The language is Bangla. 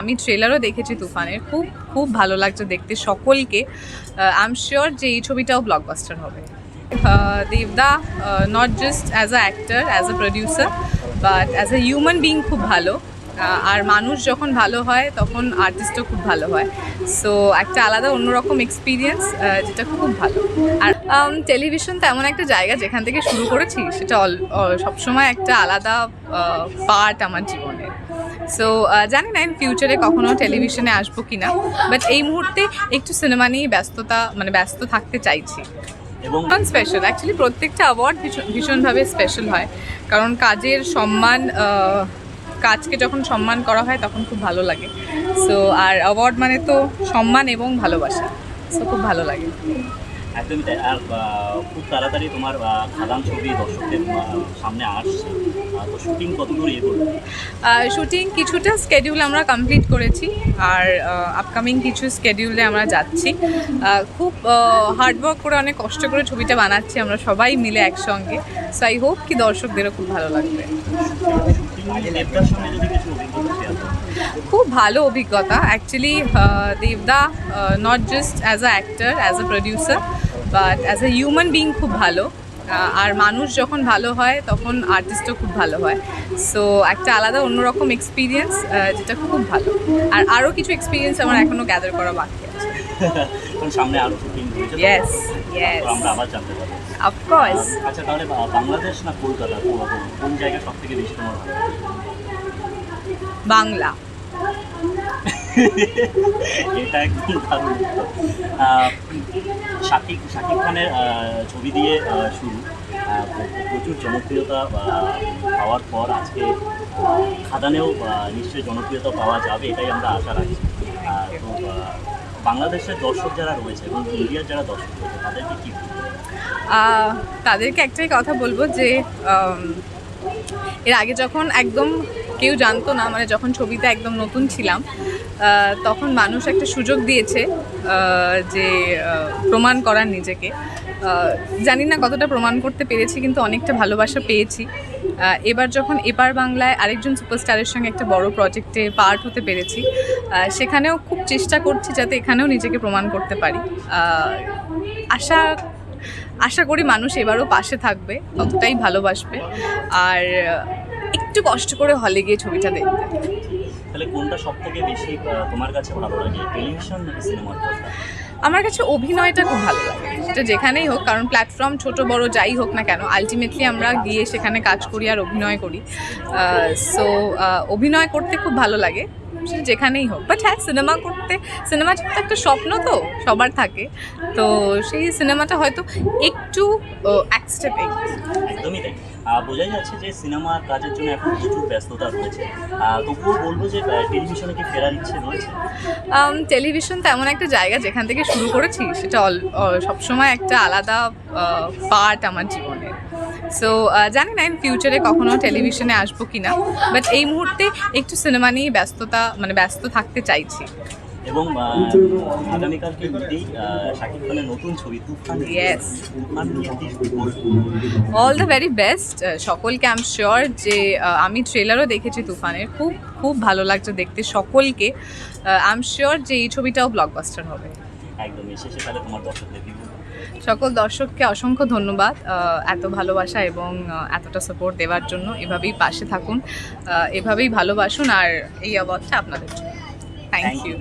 আমি ট্রেলারও দেখেছি তুফানের। খুব খুব ভালো লাগছে দেখতে সকলকে। আই এম শিওর যে এই ছবিটাও ব্লকবাস্টার হবে। দেবদা not just as a actor as a producer but as a human being খুব ভালো। আর মানুষ যখন ভালো হয়, তখন আর্টিস্টও খুব ভালো হয়। সো একটা আলাদা, অন্যরকম এক্সপিরিয়েন্স যেটা খুব ভালো। আর টেলিভিশন তো এমন একটা জায়গা যেখান থেকে শুরু করেছি, সেটা অল সবসময় একটা আলাদা পার্ট আমার জীবনের। সো জানি না ইন ফিউচারে কখনো টেলিভিশনে আসব কি না বাট এই মুহূর্তে একটু সিনেমা নিয়ে ব্যস্ততা মানে ব্যস্ত থাকতে চাইছি। এবং স্পেশাল অ্যাকচুয়ালি প্রত্যেকটা অ্যাওয়ার্ড ভীষণভাবে স্পেশাল হয়। কারণ কাজের সম্মান কাজকে যখন সম্মান করা হয় তখন খুব ভালো লাগে। সো আর অ্যাওয়ার্ড মানে তো সম্মান এবং ভালোবাসা। সো খুব ভালো লাগে। একদমই তাই। আর খুব তাড়াতাড়ি তোমার খাদান ছবি দর্শকদের সামনে আসছে। তো শুটিং কত এগোলো? শুটিং কিছুটা স্কেডিউল আমরা কমপ্লিট করেছি আর আপকামিং কিছু স্কেডিউলে আমরা যাচ্ছি। খুব হার্ডওয়ার্ক করে অনেক কষ্ট করে ছবিটা বানাচ্ছি আমরা সবাই মিলে একসঙ্গে। সো আই হোপ কি দর্শকদেরও খুব ভালো লাগবে। খুব ভালো অভিজ্ঞতা। অ্যাকচুয়ালি দেবদা not just as a actor as a producer but as a human being খুব ভালো। আর মানুষ যখন ভালো হয় তখন আর্টিস্টও খুব ভালো হয়। সো একটা আলাদা অন্যরকম এক্সপিরিয়েন্স যেটা খুব ভালো। আর আরও কিছু এক্সপিরিয়েন্স আমার এখনও গ্যাদার করা বাকি আছে। সামনে আরও শুটিং রয়েছে ইয়েস ইয়েস আমরা আবার জানতে পারব। অফকোর্স আচ্ছা তাহলে বাংলাদেশ না কলকাতা? কোন জায়গা সব বেশি তোমার ভালো বাংলা। এটা একদম শাকিব শাকিব খানের ছবি দিয়ে শুরু। প্রচুর জনপ্রিয়তা পাওয়ার পর আজকে খাদানেও নিশ্চয়ই জনপ্রিয়তা পাওয়া যাবে এটাই আমরা আশা আহ, তো বাংলাদেশের দর্শক যারা রয়েছে এবং ইন্ডিয়ার যারা দর্শক রয়েছে তাদেরকে কী তাদেরকে একটাই কথা বলব যে এর আগে যখন একদম কেউ জানতো না মানে যখন ছবিতে একদম নতুন ছিলাম তখন মানুষ একটা সুযোগ দিয়েছে যে প্রমাণ করার নিজেকে। জানি না কতটা প্রমাণ করতে পেরেছি, কিন্তু অনেকটা ভালোবাসা পেয়েছি। এবার যখন এপার বাংলায় আরেকজন সুপারস্টারের সঙ্গে একটা বড় প্রজেক্টে পার্ট হতে পেরেছি সেখানেও খুব চেষ্টা করছি যাতে এখানেও নিজেকে প্রমাণ করতে পারি। আশা আশা করি মানুষ এবারও পাশে থাকবে, ততটাই ভালোবাসবে। আর একটু কষ্ট করে হলে গিয়ে ছবিটা দেখবে। তাহলে কোনটা সব থেকে বেশি তোমার কাছে ভালো লাগে টেলিভিশন নাকি সিনেমার পর্দা আমার কাছে অভিনয়টা খুব ভালো লাগে। সেটা যেখানেই হোক কারণ প্ল্যাটফর্ম ছোট বড় যাই হোক না কেন আলটিমেটলি আমরা গিয়ে সেখানে কাজ করি আর অভিনয় করি। সো অভিনয় করতে খুব ভালো লাগে সেটা যেখানেই হোক। বাট হ্যাঁ সিনেমা করতে সিনেমা তো একটা স্বপ্ন তো সবার থাকে। তো সেই সিনেমাটা হয়তো একটু এক স্টেপ একদমই বোঝাই যাচ্ছে যে সিনেমার কাজের জন্য এখন প্রচুর ব্যস্ততা রয়েছে। তবুও বলব যে টেলিভিশনে কি ফেরার ইচ্ছে রয়েছে? টেলিভিশন তেমন একটা জায়গা যেখান থেকে শুরু করেছি, সেটা অল- সবসময় একটা আলাদা পার্ট আমার জীবনের সো জানি না ইন ফিউচারে কখনো টেলিভিশনে আসব কি না বাট এই মুহূর্তে একটু সিনেমা নিয়ে ব্যস্ততা মানে ব্যস্ত থাকতে চাইছি। এবং আগামীকালকে ঈদেই শাকিব খানের নতুন ছবি Toofan? All the very best সকলকে আই এম শিওর যে আমি ট্রেলারও দেখেছি তুফানের। খুব খুব ভালো লাগছে দেখতে সকলকে। আই এম শিওর যে এই ছবিটাও ব্লকবাস্টার হবে। একদমই শেষে তাহলে তোমার দর্শকদের সকল দর্শককে অসংখ্য ধন্যবাদ এত ভালোবাসা এবং এতটা সাপোর্ট দেওয়ার জন্য। এভাবেই পাশে থাকুন এভাবেই ভালোবাসুন আর এই অ্যাওয়ার্ডটা আপনাদের জন্য। Thank you.